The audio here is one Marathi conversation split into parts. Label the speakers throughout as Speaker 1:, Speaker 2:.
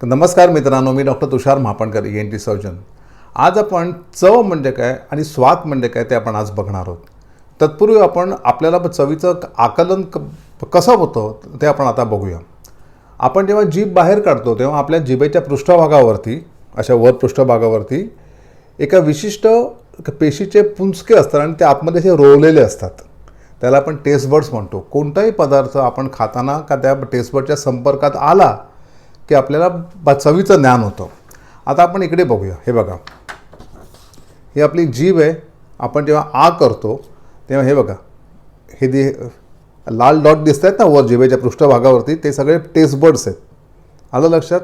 Speaker 1: तर नमस्कार मित्रांनो मी doctor Tushar Mahapankar N T surgeon आज आपण चव म्हणजे काय आणि स्वाद म्हणजे काय ते आपण आज बघणार आहोत. तत्पूर्वी आपण आपल्याला चवीचं आकलन क कसं होतं ते आपण आता बघूया. आपण जेव्हा जीभ बाहेर काढतो तेव्हा आपल्या जिभेच्या पृष्ठभागावरती अशा वर पृष्ठभागावरती एका विशिष्ट पेशीचे पुंचके असतात आणि ते आतमध्ये असे रोवलेले असतात. त्याला आपण टेस्ट बर्ड्स म्हणतो. कोणताही पदार्थ आपण खाताना का त्या टेस्ट बर्डच्या संपर्कात आला की आपल्याला ब- चवीचं ज्ञान होतं. आता आपण इकडे बघूया. हे बघा. ही आपली जीभ आहे. आपण जेव्हा आ करतो तेव्हा हे बघा. हे दे लाल डॉट दिसत आहेत ना वर जिभेच्या पृष्ठभागावरती ते सगळे टेस्ट बर्ड्स आहेत. आलं लक्षात?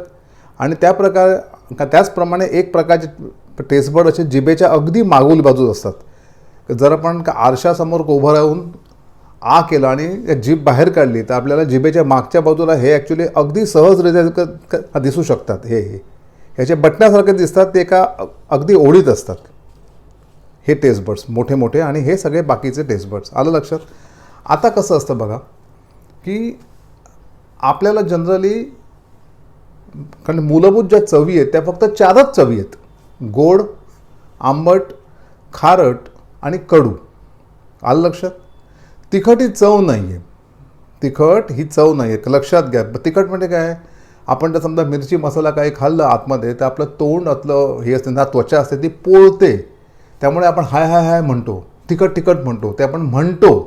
Speaker 1: आणि त्या प्रकार का त्याचप्रमाणे एक प्रकारचे टेस्ट बर्ड असे जिभेच्या अगदी मागूल बाजूस असतात. जर आपण का आरशासमोर उभं राहून आ केलं आणि एक जीभ बाहेर काढली तर आपल्याला जिभेच्या मागच्या बाजूला हे ॲक्च्युली अगदी सहजरित्या दिसू शकतात हे हे. ह्याचे बटण्यासारखे दिसतात ते एका अगदी ओढीत असतात. हे टेस्ट बर्ड्स मोठे मोठे आणि हे सगळे बाकीचे टेस्ट बर्ड्स आलं लक्षात? आता कसं असतं बघा की आपल्याला जनरली कारण मूलभूत ज्या चवी आहेत त्या फक्त चारच चवी आहेत. गोड आंबट खारट आणि कडू. आलं लक्षात? तिखट ही चव नाही आहे तिखट ही चव नाही आहे लक्षात घ्या. तिखट म्हणजे काय? आपण जर समजा मिरची मसाला काही खाल्लं आतमध्ये तर आपलं तोंड आतलं हे असते ना त्वचा असते ती पोळते. त्यामुळे आपण हाय हाय हाय म्हणतो. तिखट तिखट म्हणतो. ते आपण म्हणतो.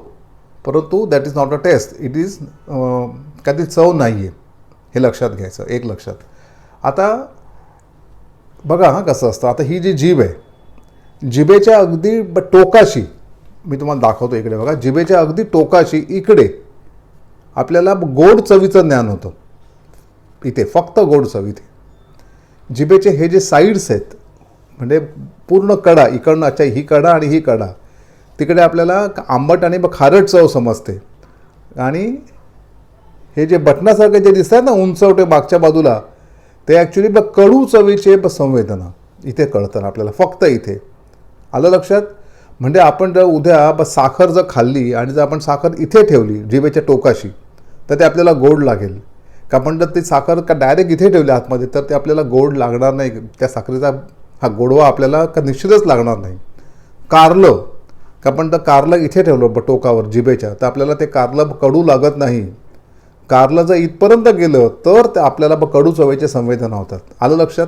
Speaker 1: परंतु that is not a taste it is काय ती चव नाही आहे हे लक्षात घ्यायचं. एक लक्षात. आता बघा हां कसं असतं. आता ही जी जीभ आहे जिभेच्या अगदी ब टोकाशी मी तुम्हाला दाखवतो इकडे बघा. जिभेच्या अगदी टोकाशी इकडे. आपल्याला गोड चवीचं ज्ञान होतं. इथे फक्त गोड चव इथे जिभेचे हे जे साईड्स आहेत म्हणजे पूर्ण कडा इकडनं अच्छा ही कडा आणि ही कडा. तिकडे आपल्याला आंबट आणि ब- खारट चव समजते. आणि हे जे बटणासारखे जे दिसतात ना उंचवटे मागच्या बाजूला ते ॲक्च्युली ब कडू चवीचे ब संवेदना. इथे कळतं आपल्याला फक्त इथे. आलं लक्षात? म्हणजे आपण जर उद्या ब साखर जर खाल्ली आणि जर आपण साखर इथे ठेवली जिभेच्या टोकाशी तर ते आपल्याला गोड लागेल. का आपण जर ती साखर का डायरेक्ट इथे ठेवली आतमध्ये तर ते आपल्याला गोड लागणार नाही. त्या साखरेचा हा गोडवा आपल्याला का निश्चितच लागणार नाही. कारलं का आपण तर कारलं इथे ठेवलं ब टोकावर जिभेच्या तर आपल्याला ते कारलं कडू लागत नाही. कारलं जर इथपर्यंत गेलं तर ते आपल्याला ब कडू चवेचे संवेदना होतात. आलं लक्षात?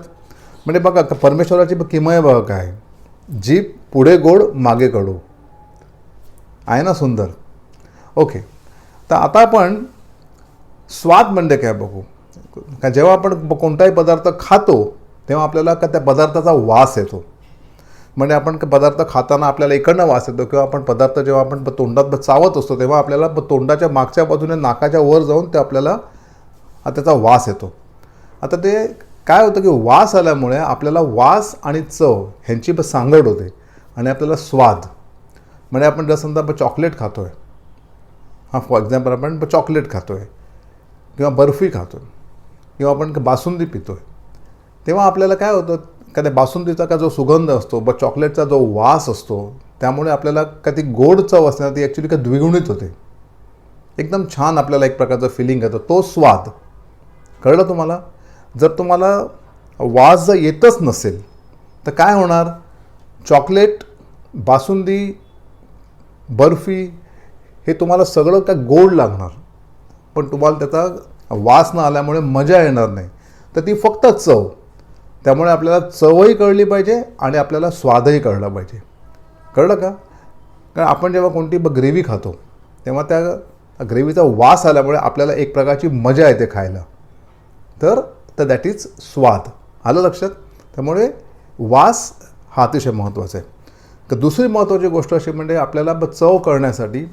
Speaker 1: म्हणजे बघा का परमेश्वराची किमय बघा काय? जीभ पुढे गोड मागे कडू. आहे ना सुंदर? ओके तर आता आपण स्वाद म्हणजे काय बघू? का जेव्हा आपण कोणताही पदार्थ खातो तेव्हा आपल्याला का त्या पदार्थाचा वास येतो? म्हणजे आपण पदार्थ खाताना आपल्याला इकडनं वास येतो? किंवा आपण पदार्थ जेव्हा आपण तोंडात चावत असतो तेव्हा आपल्याला तोंडाच्या मागच्या बाजूने नाकाच्या वर जाऊन ते आपल्याला त्याचा वास येतो. आता ते काय होतं की वास आल्यामुळे आपल्याला वास आणि चव ह्यांची सांगड होते. आणि आपल्याला स्वाद. म्हणजे आपण जर समजा ब- चॉकलेट खातो आहे हां फॉर एक्झाम्पल आपण चॉकलेट खातो आहे किंवा बर्फी खातो आहे किंवा आपण बासुंदी पितो आहे तेव्हा आपल्याला काय होतं? का त्या बासुंदीचा का जो सुगंध असतो ब चॉकलेटचा जो वास असतो त्यामुळे आपल्याला का ती गोड चव असते ना ती ॲक्च्युली का द्विगुणित होते. एकदम छान आपल्याला एक प्रकारचं फिलिंग येतं. तो स्वाद. कळलं तुम्हाला? जर तुम्हाला वास जर येतच नसेल तर काय होणार? चॉकलेट बासुंदी बर्फी हे तुम्हाला सगळं काय गोड लागणार. पण तुम्हाला त्याचा वास न आल्यामुळे मजा येणार नाही. तर ती फक्त चव. त्यामुळे आपल्याला चवही कळली पाहिजे आणि आपल्याला स्वादही कळला पाहिजे. कळलं का? कारण आपण जेव्हा कोणती ब ग्रेव्ही खातो तेव्हा त्या ग्रेव्हीचा वास आल्यामुळे आपल्याला एक प्रकारची मजा येते खायला. तर तर दॅट इज स्वाद. आलं लक्षात? त्यामुळे वास हा अतिशय महत्त्वाचा आहे. तर दुसरी महत्त्वाची गोष्ट अशी म्हणजे आपल्याला चव करण्यासाठी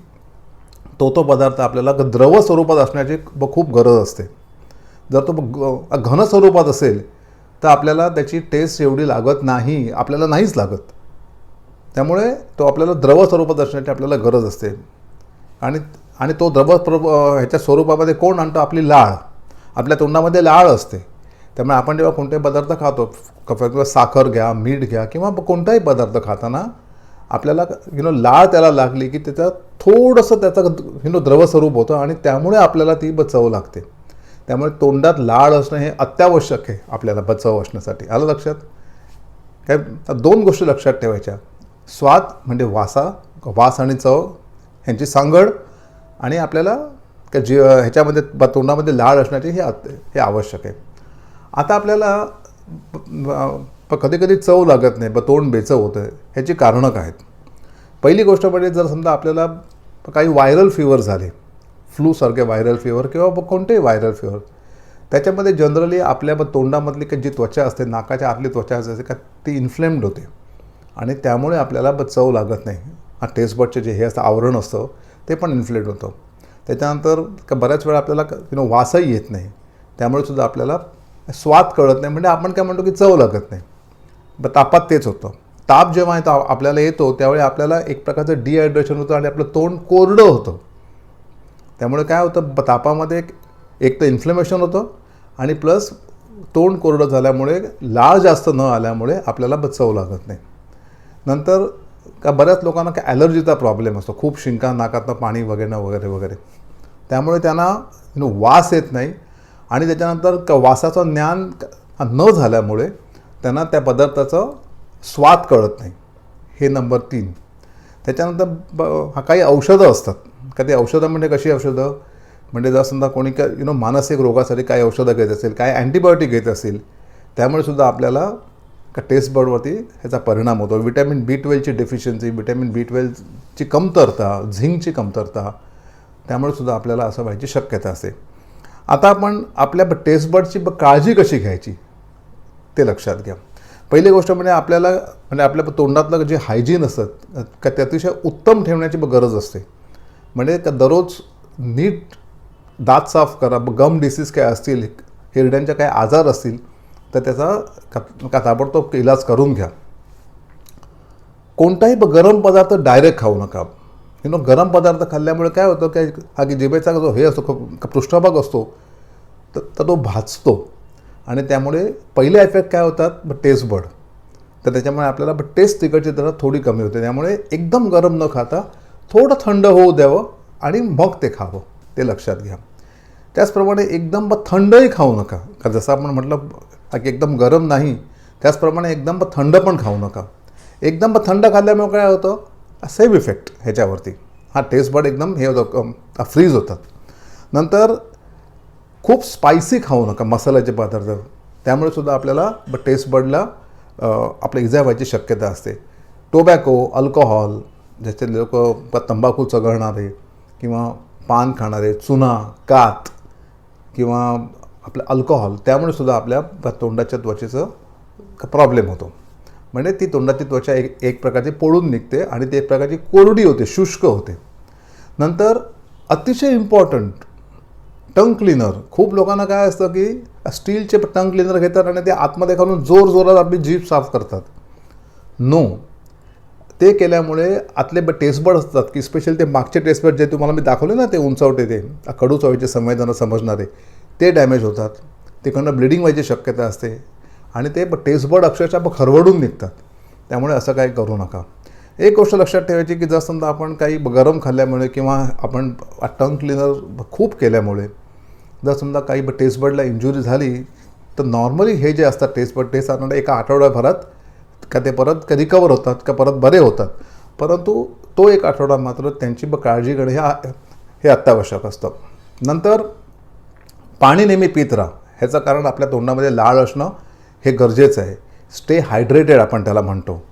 Speaker 1: तो तो पदार्थ आपल्याला द्रव स्वरूपात असण्याची ब खूप गरज असते. जर तो घन स्वरूपात असेल तर आपल्याला त्याची टेस्ट एवढी लागत नाही आपल्याला नाहीच लागत. त्यामुळे तो आपल्याला द्रव स्वरूपात असण्याची आपल्याला गरज असते. आणि आणि तो द्रव ह्याच्या स्वरूपामध्ये कोण आणतो? आपली लाळ. आपल्या तोंडामध्ये लाळ असते. त्यामुळे आपण जेव्हा कोणताही पदार्थ खातो किंवा साखर घ्या मीठ घ्या किंवा कोणताही पदार्थ खाताना आपल्याला यु नो लाळ त्याला लागली की त्याचं थोडंसं त्याचं यु नो द्रव स्वरूप होतं आणि त्यामुळे आपल्याला ती बचावं लागते. त्यामुळे तोंडात लाळ असणं हे अत्यावश्यक आहे आपल्याला बचाव असण्यासाठी. आलं लक्षात? काय? दोन गोष्टी लक्षात ठेवायच्या. स्वाद म्हणजे वासा वास आणि चव ह्यांची सांगड आणि आपल्याला का जी ह्याच्यामध्ये तोंडामध्ये लाळ असण्याची हे हे आवश्यक आहे. आता आपल्याला पण कधी कधी चव लागत नाही ब तोंड बेचव होतं ह्याची कारणं काय आहेत? पहिली गोष्ट म्हणजे जर समजा आपल्याला काही व्हायरल फिवर झाले फ्लूसारखे व्हायरल फिवर किंवा कोणतेही व्हायरल फिवर त्याच्यामध्ये जनरली आपल्या ब तोंडामधली काही जी त्वचा असते नाकाच्या आतली त्वचा असते का ती इन्फ्लेम्ड होते. आणि त्यामुळे आपल्याला ब चव लागत नाही. हा टेस्टबडचे जे हे असतं आवरण असतं ते पण इन्फ्लेट होतं. त्याच्यानंतर का बऱ्याच वेळा आपल्याला यु नो वासही येत नाही. त्यामुळे सुद्धा आपल्याला स्वाद कळत नाही. म्हणजे आपण काय म्हणतो की चव लागत नाही. तापात तेच होतं. ताप जेव्हा येतो आपल्याला येतो त्यावेळी आपल्याला एक प्रकारचं डिहायड्रेशन होतं आणि आपलं तोंड कोरडं होतं. त्यामुळे काय होतं ब तापामध्ये एक एक तर इन्फ्लेमेशन होतं आणि प्लस तोंड कोरडं झाल्यामुळे लाळ जास्त न आल्यामुळे आपल्याला बचाव लागत नाही. नंतर का बऱ्याच लोकांना काय ॲलर्जीचा प्रॉब्लेम असतो. खूप शिंका नाकातनं पाणी वगैरे वगैरे वगैरे. त्यामुळे त्यांना वास येत नाही. आणि त्याच्यानंतर क वासाचं ज्ञान न झाल्यामुळे त्यांना त्या पदार्थाचं स्वाद कळत नाही. हे नंबर तीन. त्याच्यानंतर ब हा काही औषधं असतात. का ते औषधं म्हणजे कशी औषधं? म्हणजे जर समजा कोणी का यु नो मानसिक रोगासाठी काय औषधं घेत असेल काय अँटीबायोटिक घेत असेल त्यामुळे सुद्धा आपल्याला का टेस्ट बर्डवरती ह्याचा परिणाम होतो. विटॅमिन बी ट्वेल्वची डेफिशियन्सी विटॅमिन बी ट्वेल्वची कमतरता झिंकची कमतरता त्यामुळे सुद्धा आपल्याला असं व्हायची शक्यता असते. आता आपण आपल्या टेस्ट बर्डची ब- काळजी कशी घ्यायची? ते लक्षात घ्या. पहिली गोष्ट म्हणजे आपल्याला म्हणजे आपल्या तोंडातलं जे हायजीन असतं का ते अतिशय उत्तम ठेवण्याची गरज असते. म्हणजे का दररोज नीट दात साफ करा गम डिसीज काय असतील हिरड्यांच्या काय आजार असतील तर त्याचा का का ताबडतोब इलाज करून घ्या. कोणताही ब- गरम पदार्थ डायरेक्ट खाऊ नका. यु नो गरम पदार्थ खाल्ल्यामुळे काय होतं काय हा की जिभेचा जो हे असतो पृष्ठभाग असतो तर तो भाजतो. आणि त्यामुळे पहिले इफेक्ट काय होतात? टेस्ट बड तर त्याच्यामुळे आपल्याला टेस्ट तिकडची जरा थोडी कमी होते. त्यामुळे एकदम गरम न खाता थोडं थंड होऊ द्यावं आणि मग ते खावं. ते लक्षात घ्या. त्याचप्रमाणे एकदम ब थंडही खाऊ नका. का जसं आपण म्हटलं की एकदम गरम नाही त्याचप्रमाणे एकदम थंड पण खाऊ नका. एकदम ब थंड खाल्ल्यामुळे काय होतं? सेम इफेक्ट ह्याच्यावरती. हा टेस्ट बड एकदम हे होतं फ्रीज होतात. नंतर खूप स्पायसी खाऊ नका मसाल्याचे पदार्थ. त्यामुळे सुद्धा आपल्याला ब टेस्ट बडला आपल्या इजा व्हायची शक्यता असते. टोबॅको अल्कोहॉल ज्याचे लोक तंबाखू चघळणारे किंवा पान खाणारे चुना कात किंवा आपलं अल्कोहॉल त्यामुळे सुद्धा आपल्या तोंडाच्या त्वचेचं प्रॉब्लेम होतो. म्हणजे ती तोंडाची त्वचा एक एक प्रकारची पोळून निघते आणि ती एक प्रकारची कोरडी होते शुष्क होते. नंतर अतिशय इम्पॉर्टंट टंग क्लिनर. खूप लोकांना काय असतं की स्टीलचे टंग क्लिनर घेतात आणि ते आतमध्ये घालून जोर जोरात आपली जीभ साफ करतात. नो ते केल्यामुळे आतले ब टेस्टबड असतात की स्पेशल ते मागचे टेस्टबड जे तुम्हाला मी दाखवले ना ते उंचावटे ते कडू चवीचे संवेदना समजणारे ते डॅमेज होतात. तिकडनं ब्लिडिंग व्हायची शक्यता असते आणि ते टेस्टबड अक्षरशः ब खरवडून निघतात. त्यामुळे असं काही करू नका. एक गोष्ट लक्षात ठेवायची की जर समजा आपण काही गरम खाल्ल्यामुळे किंवा आपण टंग क्लिनर खूप केल्यामुळे जर समजा काही टेस्टबर्डला इंजुरी झाली तर नॉर्मली हे जे असतात टेस्टबर्ड टेस्ट आणणारे एका आठवड्याभरात का ते परत का रिकवर होतात का परत बरे होतात. परंतु तो एक आठवडा मात्र त्यांची ब काळजी घेणे हे हे अत्यावश्यक असतं. नंतर पाणी नेहमी पित राहा. ह्याचं कारण आपल्या तोंडामध्ये लाळ असणं हे गरजेचं आहे. स्टे हायड्रेटेड आपण त्याला म्हणतो.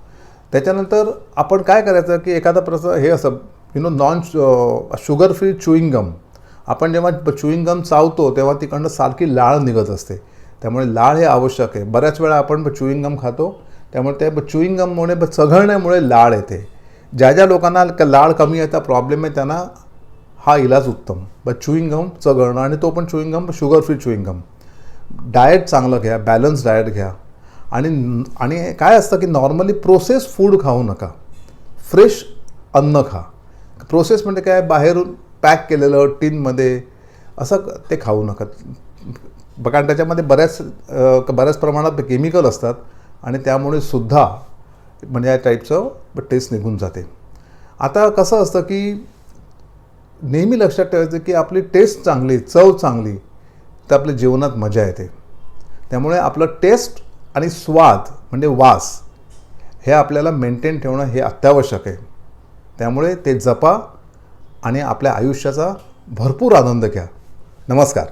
Speaker 1: त्याच्यानंतर आपण काय करायचं की एखादा प्रस हे असं you know non sugar free chewing gum आपण जेव्हा चुईंग गम चावतो तेव्हा तिकडनं सारखी लाळ निघत असते. त्यामुळे लाळ हे आवश्यक आहे. बऱ्याच वेळा आपण चुईंग गम खातो त्यामुळे ते चुईंग गममुळे चघळण्यामुळे लाळ येते. ज्या ज्या लोकांना लाळ कमी याचा प्रॉब्लेम आहे त्यांना हा इलाज उत्तम. ब चुईंग गम चघळणं आणि तो पण chewing gum sugar free chewing gum diet चांगलं घ्या बॅलन्स डाएट घ्या. आणि आणि काय असतं की नॉर्मली प्रोसेस फूड खाऊ नका. फ्रेश अन्न खा. प्रोसेस म्हणजे काय? बाहेरून पॅक केलेलं टीनमध्ये असं ते खाऊ नका. कारण त्याच्यामध्ये बऱ्याच बऱ्याच प्रमाणात केमिकल असतात आणि त्यामुळे सुद्धा म्हणजे या टाईपचं टेस्ट निघून जाते. आता कसं असतं की नेहमी लक्षात ठेवायचं की आपली टेस्ट चांगली चव चांगली तर आपल्या जीवनात मजा येते. त्यामुळे आपलं टेस्ट आणि स्वाद म्हणजे वास हे आपल्याला मेंटेन ठेवणं हे अत्यावश्यक आहे. त्यामुळे ते जपा आणि आपल्या आयुष्याचा भरपूर आनंद घ्या. नमस्कार.